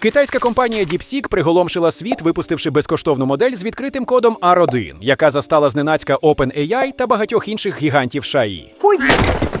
Китайська компанія DeepSeek приголомшила світ, випустивши безкоштовну модель з відкритим кодом R1, яка застала зненацька OpenAI та багатьох інших гігантів шаї.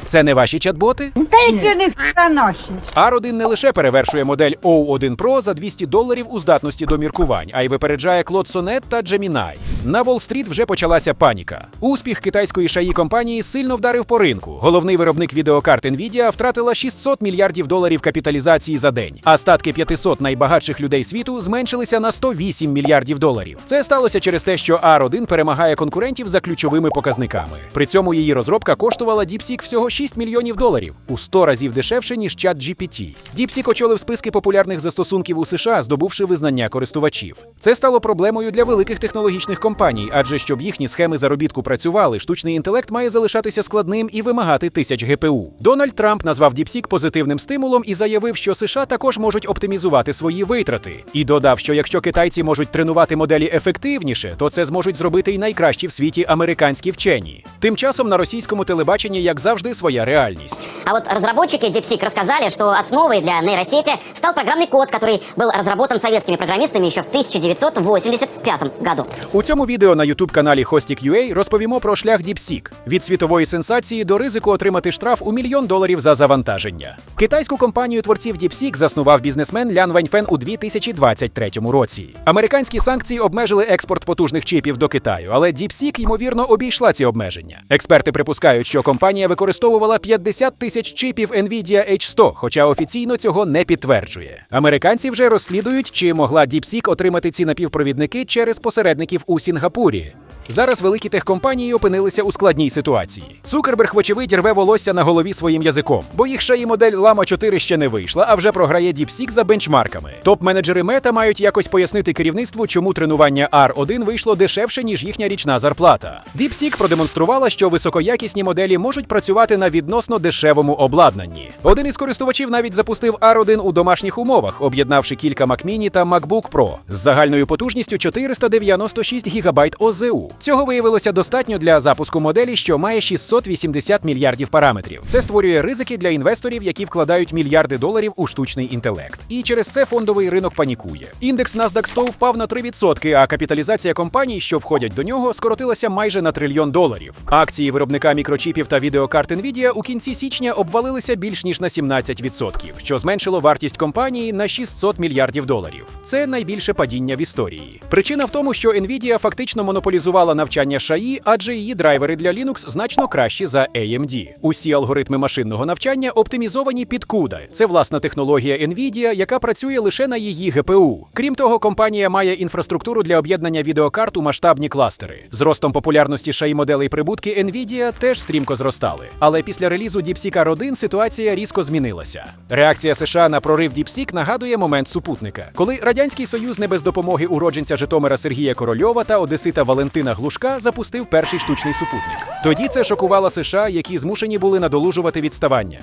Це не ваші чат-боти? та які не носять. R1 не лише перевершує модель O1 Pro за 200 доларів у здатності до міркувань, а й випереджає Claude Sonnet та Gemini. На Уолл-стріт вже почалася паніка. Успіх китайської шаї компанії сильно вдарив по ринку. Головний виробник відеокарт Nvidia втратила 600 мільярдів доларів капіталізації за день, а статки 500 найбагатших людей світу зменшилися на 108 мільярдів доларів. Це сталося через те, що R1 перемагає конкурентів за ключовими показниками. При цьому її розробка коштувала DeepSeek всього 6 мільйонів доларів у 100 разів дешевше ніж чат GPT. DeepSeek очолив списки популярних застосунків у США, здобувши визнання користувачів. Це стало проблемою для великих технологічних компаній, адже щоб їхні схеми заробітку працювали, штучний інтелект має залишатися складним і вимагати тисяч ГПУ. Дональд Трамп назвав DeepSeek позитивним стимулом і заявив, що США також можуть оптимізувати свої витрати. І додав, що якщо китайці можуть тренувати моделі ефективніше, то це зможуть зробити і найкращі в світі американські вчені. Тим часом на російському телебаченні, як завжди, своя реальність. А вот разработчики DeepSeek рассказали, что основой для нейросети стал программный код, который был разработан советскими программистами еще в 1985 году. У цьому відео на youtube каналі Hostik.ua розповімо про шлях DeepSeek – від світової сенсації до ризику отримати штраф у мільйон доларів за завантаження. Китайську компанію творців DeepSeek заснував бізнесмен Лян Ваньфен у 2023 році. Американські санкції обмежили експорт потужних чипів до Китаю, але DeepSeek, ймовірно, обійшла ці обмеження. Експерти припускають, що компанія використовувала 50 тисяч чіпів NVIDIA H100, хоча офіційно цього не підтверджує. Американці вже розслідують, чи могла DeepSeek отримати ці напівпровідники через посередників у Сінгапурі. Зараз великі техкомпанії опинилися у складній ситуації. Цукерберг, вочевидь, рве волосся на голові своїм язиком, бо їх шаї модель Lama 4 ще не вийшла, а вже програє DeepSeek за бенчмарками. Топ-менеджери Мета мають якось пояснити керівництву, чому тренування R1 вийшло дешевше, ніж їхня річна зарплата. DeepSeek продемонструвала, що високоякісні моделі можуть працювати на відносно дешевому обладнанні. Один із користувачів навіть запустив R1 у домашніх умовах, об'єднавши кілька Mac Mini та MacBook Pro з загальною потужністю 496 ГБ ОЗУ. Цього виявилося достатньо для запуску моделі, що має 680 мільярдів параметрів. Це створює ризики для інвесторів, які вкладають мільярди доларів у штучний інтелект. І через це фондовий ринок панікує. Індекс NASDAQ 100 впав на 3%, а капіталізація компаній, що входять до нього, скоротилася майже на трильйон доларів. Акції виробника мікрочіпів та відеокарт Nvidia у кінці січня обвалилися більш ніж на 17%, що зменшило вартість компанії на 600 мільярдів доларів. Це найбільше падіння в історії. Причина в тому, що Nvidia фактично монополізувала навчання шаї, адже її драйвери для Linux значно кращі за AMD. Усі алгоритми машинного навчання оптимізовані під CUDA. Це власна технологія Nvidia, яка працює лише на її GPU. Крім того, компанія має інфраструктуру для об'єднання відеокарт у масштабні кластери. З ростом популярності шаї моделей прибутки Nvidia теж стрімко зростали. Але після релізу DeepSeek R1 ситуація різко змінилася. Реакція США на прорив DeepSeek нагадує момент супутника, коли радянський союз не без допомоги уродженця Житомира Сергія Корольова та Одесита Валентина Глушка запустив перший штучний супутник. Тоді це шокувало США, які змушені були надолужувати відставання.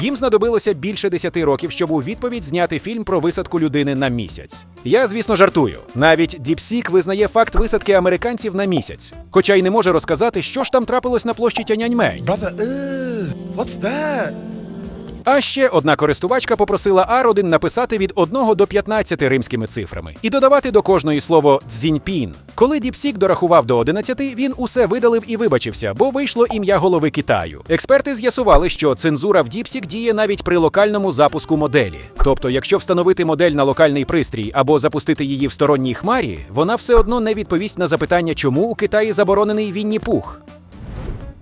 Їм знадобилося більше 10 років, щоб у відповідь зняти фільм про висадку людини на місяць. Я, звісно, жартую. Навіть DeepSeek визнає факт висадки американців на місяць, хоча й не може розказати, що ж там трапилось на площі Тяньаньмень. Brother, what's that? А ще одна користувачка попросила R1 написати від 1 до 15 римськими цифрами і додавати до кожної слово «цзіньпін». Коли DeepSeek дорахував до 11, він усе видалив і вибачився, бо вийшло ім'я голови Китаю. Експерти з'ясували, що цензура в DeepSeek діє навіть при локальному запуску моделі. Тобто, якщо встановити модель на локальний пристрій або запустити її в сторонній хмарі, вона все одно не відповість на запитання, чому у Китаї заборонений Вінні Пух.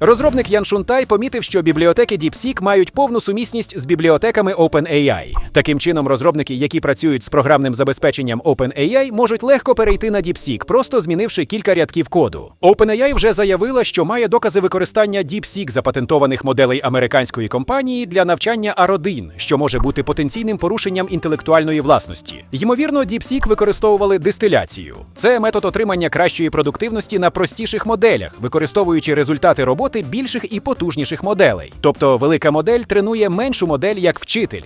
Розробник Ян Шунтай помітив, що бібліотеки DeepSeek мають повну сумісність з бібліотеками OpenAI. Таким чином, розробники, які працюють з програмним забезпеченням OpenAI, можуть легко перейти на DeepSeek, просто змінивши кілька рядків коду. OpenAI вже заявила, що має докази використання DeepSeek запатентованих моделей американської компанії для навчання R1, що може бути потенційним порушенням інтелектуальної власності. Ймовірно, DeepSeek використовували дистиляцію. Це метод отримання кращої продуктивності на простіших моделях, використовуючи результати роботи більших і потужніших моделей. Тобто велика модель тренує меншу модель як вчитель.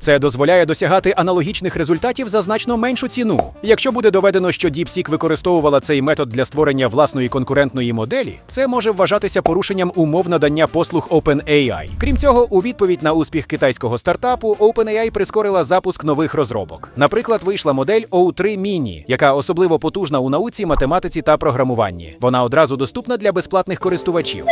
Це дозволяє досягати аналогічних результатів за значно меншу ціну. Якщо буде доведено, що DeepSeek використовувала цей метод для створення власної конкурентної моделі, це може вважатися порушенням умов надання послуг OpenAI. Крім цього, у відповідь на успіх китайського стартапу OpenAI прискорила запуск нових розробок. Наприклад, вийшла модель O3 Mini, яка особливо потужна у науці, математиці та програмуванні. Вона одразу доступна для безплатних користувачів.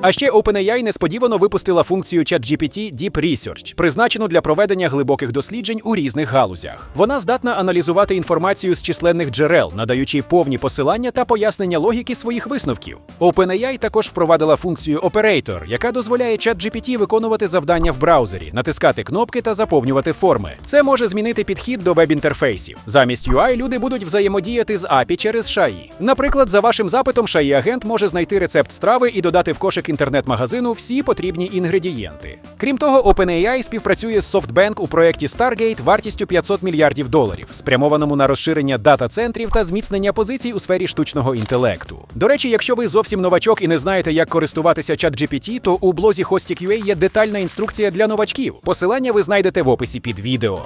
А ще OpenAI несподівано випустила функцію ChatGPT Deep Research, призначену для проведення глибоких досліджень у різних галузях. Вона здатна аналізувати інформацію з численних джерел, надаючи повні посилання та пояснення логіки своїх висновків. OpenAI також впровадила функцію Operator, яка дозволяє ChatGPT виконувати завдання в браузері, натискати кнопки та заповнювати форми. Це може змінити підхід до веб-інтерфейсів. Замість UI люди будуть взаємодіяти з API через SHAI. Наприклад, за вашим запитом SHAI агент може знайти рецепт страви і додати в кошик інтернет-магазину всі потрібні інгредієнти. Крім того, OpenAI співпрацює з SoftBank у проєкті Stargate вартістю 500 мільярдів доларів, спрямованому на розширення дата-центрів та зміцнення позицій у сфері штучного інтелекту. До речі, якщо ви зовсім новачок і не знаєте, як користуватися ChatGPT, то у блозі Hostik.ua є детальна інструкція для новачків. Посилання ви знайдете в описі під відео.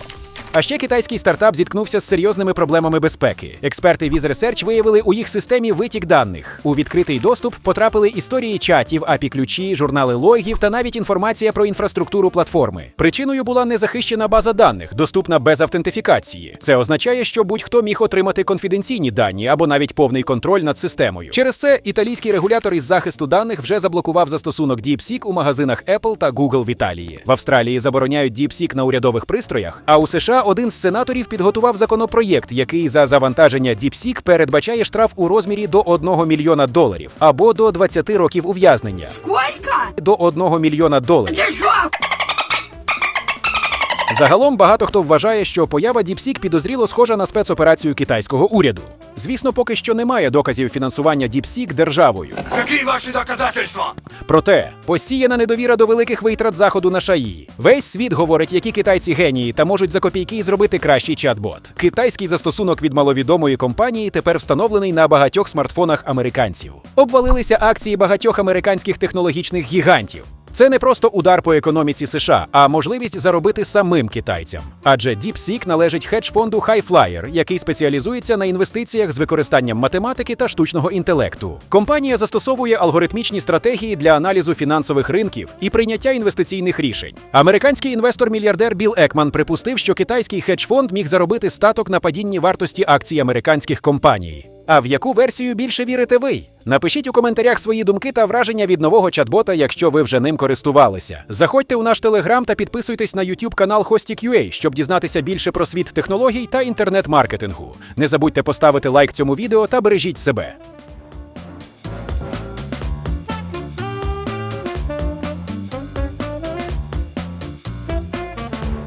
А ще китайський стартап зіткнувся з серйозними проблемами безпеки. Експерти Viz Research виявили у їх системі витік даних. У відкритий доступ потрапили історії чатів, API ключі, журнали логів та навіть інформація про інфраструктуру платформи. Причиною була незахищена база даних, доступна без автентифікації. Це означає, що будь-хто міг отримати конфіденційні дані або навіть повний контроль над системою. Через це італійський регулятор із захисту даних вже заблокував застосунок DeepSeek у магазинах Apple та Google в Італії. В Австралії забороняють DeepSeek на урядових пристроях, а у США один з сенаторів підготував законопроєкт, який за завантаження DeepSeek передбачає штраф у розмірі до 1 мільйона доларів або до 20 років ув'язнення. Сколько? До 1 мільйона доларів. Загалом багато хто вважає, що поява DeepSeek підозріло схожа на спецоперацію китайського уряду. Звісно, поки що немає доказів фінансування DeepSeek державою. Какие ваши доказательства? Проте посіяна недовіра до великих витрат заходу на шаї. Весь світ говорить, які китайці генії та можуть за копійки зробити кращий чат-бот. Китайський застосунок від маловідомої компанії тепер встановлений на багатьох смартфонах американців. Обвалилися акції багатьох американських технологічних гігантів. Це не просто удар по економіці США, а можливість заробити самим китайцям. Адже DeepSeek належить хедж-фонду Highflyer, який спеціалізується на інвестиціях з використанням математики та штучного інтелекту. Компанія застосовує алгоритмічні стратегії для аналізу фінансових ринків і прийняття інвестиційних рішень. Американський інвестор-мільярдер Білл Екман припустив, що китайський хедж-фонд міг заробити статок на падінні вартості акцій американських компаній. А в яку версію більше вірите ви? Напишіть у коментарях свої думки та враження від нового чат-бота, якщо ви вже ним користувалися. Заходьте у наш телеграм та підписуйтесь на YouTube канал Hostik.ua, щоб дізнатися більше про світ технологій та інтернет-маркетингу. Не забудьте поставити лайк цьому відео та бережіть себе.